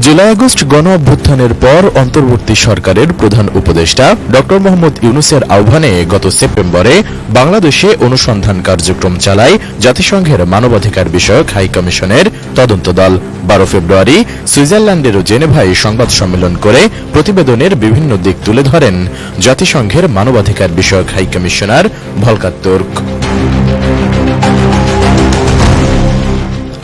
July August গণ অভ্যুত্থানের পর অন্তর্বর্তী সরকারের প্রধান উপদেষ্টা ড. মোহাম্মদ ইউনুসের আহ্বানে গত সেপ্টেম্বরে বাংলাদেশে অনুসন্ধান কার্যক্রম চালায় জাতিসংঘের মানবাধিকার বিষয়ক হাই কমিশনের তদন্ত দল। বারো ফেব্রুয়ারি সুইজারল্যান্ডের জেনেভায় সংবাদ সম্মেলন করে প্রতিবেদনের বিভিন্ন দিক তুলে ধরেন জাতিসংঘের মানবাধিকার বিষয়ক হাই কমিশনার ভলকার তুর্ক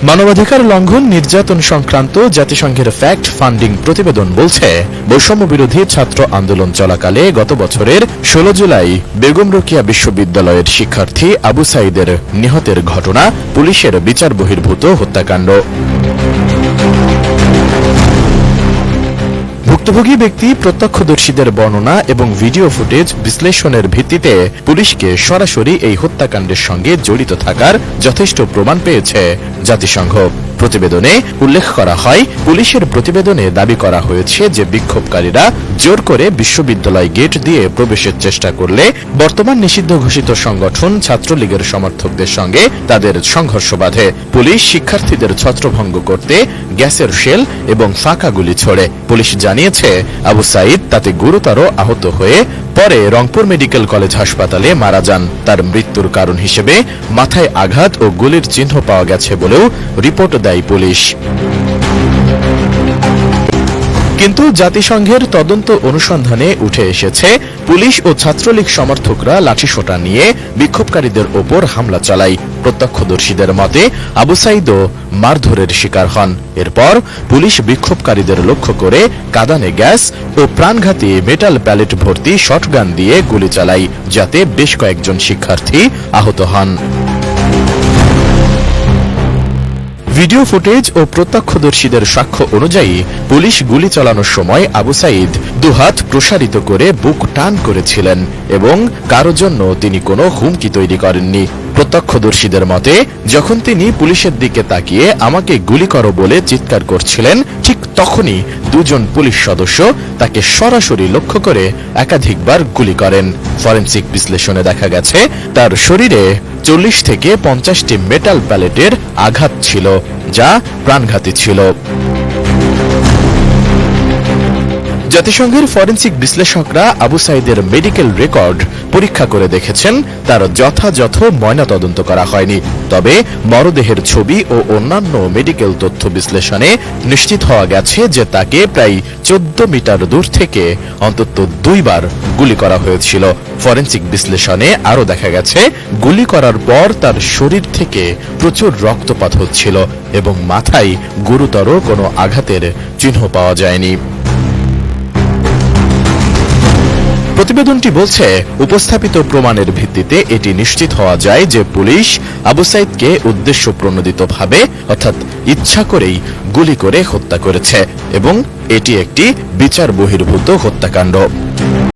মানবাধিকার লঙ্ঘন, নির্যাতন সংক্রান্ত জাতিসংঘের ফ্যাক্ট ফান্ডিং প্রতিবেদন বলছে, বৈষম্য বিরোধী ছাত্র আন্দোলন চলাকালে গত বছরের ষোলো জুলাই বেগম রোকিয়া বিশ্ববিদ্যালয়ের শিক্ষার্থী আবু সাইদের নিহতের ঘটনা, পুলিশের বিচার বহির্ভূত হত্যাকাণ্ড। ভুক্তভোগী ব্যক্তি, প্রত্যক্ষদর্শীদের বর্ণনা এবং ভিডিও ফুটেজ বিশ্লেষণের ভিত্তিতে পুলিশকে সরাসরি এই হত্যাকাণ্ডের সঙ্গে জড়িত থাকার যথেষ্ট প্রমাণ পেয়েছে জাতিসংঘ। প্রতিবেদনে উল্লেখ করা হয়, পুলিশের প্রতিবেদনে দাবি করা হয়েছে যে বিক্ষোভকারীরা জোর করে বিশ্ববিদ্যালয় গেট দিয়ে প্রবেশের চেষ্টা করলে বর্তমান নিষিদ্ধ ঘোষিত সংগঠন ছাত্রলীগের সমর্থকদের সঙ্গে তাদের সংঘর্ষ বাধে। পুলিশ শিক্ষার্থীদের ছত্রভঙ্গ করতে গ্যাসের শেল এবং ফাঁকা গুলি ছোড়ে। পুলিশ জানিয়েছে আবু সাইদ তাতে গুরুতর আহত হয়ে পরে রংপুর মেডিকেল কলেজ হাসপাতালে মারা যান। তার মৃত্যুর কারণ হিসেবে মাথায় আঘাত ও গুলির চিহ্ন পাওয়া গেছে বলেও রিপোর্ট দেয় পুলিশ। কিন্তু জাতিসংঘের তদন্ত অনুসন্ধানে উঠে এসেছে, পুলিশ ও ছাত্রলীগ সমর্থকরা লাঠিসোঁটা নিয়ে বিক্ষোভকারীদের ওপর হামলা চালায়। প্রত্যক্ষদর্শীদের মতে, আবু সাইদও মারধরের শিকার হন। এরপর পুলিশ বিক্ষোভকারীদের লক্ষ্য করে কাদানে গ্যাস ও প্রাণঘাতী মেটাল প্যালেট ভর্তি শটগান দিয়ে গুলি চালায়, যাতে বেশ কয়েকজন শিক্ষার্থী আহত হন। ভিডিও ফুটেজ ও প্রত্যক্ষদর্শীদের সাক্ষ্য অনুযায়ী পুলিশ গুলি চালানোর সময় আবু সাইদ দুহাত প্রসারিত করে বুক টান করেছিলেন এবং কারও জন্য তিনি কোনো হুমকি তৈরি করেননি। প্রত্যক্ষদর্শীদের মতে, যখন তিনি পুলিশের দিকে তাকিয়ে আমাকে গুলি করো বলে চিৎকার করছিলেন, ঠিক তখনই দুজন পুলিশ সদস্য তাকে সরাসরি লক্ষ্য করে একাধিকবার গুলি করেন। ফরেন্সিক বিশ্লেষণে দেখা গেছে, তার শরীরে চল্লিশ থেকে পঞ্চাশটি মেটাল প্যালেটের আঘাত ছিল, যা প্রাণঘাতী ছিল। জাতিসংঘের ফরেন্সিক বিশ্লেষকরা আবু সাইদের মেডিকেল রেকর্ড পরীক্ষা করে দেখেছেন, তার যথাযথ ময়নাতদন্ত করা হয়নি। তবে মরদেহের ছবি ও অন্যান্য মেডিকেল তথ্য বিশ্লেষণে নিশ্চিত হওয়া গেছে যে তাকে প্রায় চোদ্দ মিটার দূর থেকে অন্তত দুইবার গুলি করা হয়েছিল। ফরেন্সিক বিশ্লেষণে আরও দেখা গেছে, গুলি করার পর তার শরীর থেকে প্রচুর রক্তপাত হচ্ছিল এবং মাথায় গুরুতর কোনো আঘাতের চিহ্ন পাওয়া যায়নি। প্রতিবেদনটি বলছে, উপস্থাপিত প্রমাণের ভিত্তিতে এটি নিশ্চিত হওয়া যায় যে পুলিশ আবু সাইদকে উদ্দেশ্য প্রণোদিতভাবে অর্থাৎ ইচ্ছা করেই গুলি করে হত্যা করেছে এবং এটি একটি বিচার বহির্ভূত হত্যাকাণ্ড।